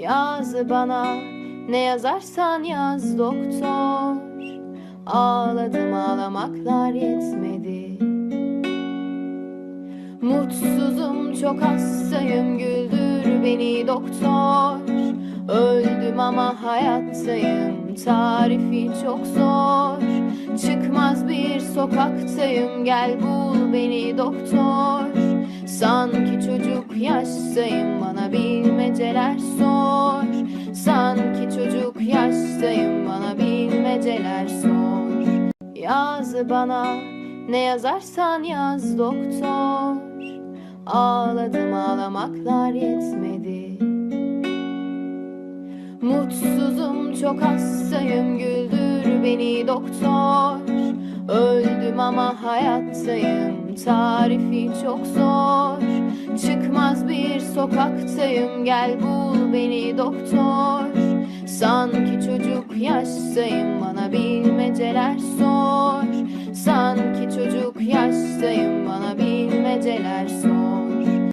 Yaz bana ne yazarsan yaz doktor. Ağladım ağlamaklar yetmedi. Mutsuzum çok hastayım güldür beni doktor. Öldüm ama hayattayım tarifi çok zor. Çıkmaz bir sokaktayım gel bul beni doktor. Sanki çocuk yaştayım bana bilmeceler sor Sanki çocuk yaştayım bana bilmeceler sor Yaz bana ne yazarsan yaz doktor. Ağladım ağlamaklar yetmedi. Mutsuzum çok hastayım güldür beni doktor. Öldüm ama hayattayım tarifi çok zor Çıkmaz bir sokaktayım. Gel bul beni doktor. Sanki çocuk yaştayım. Bana bilmeceler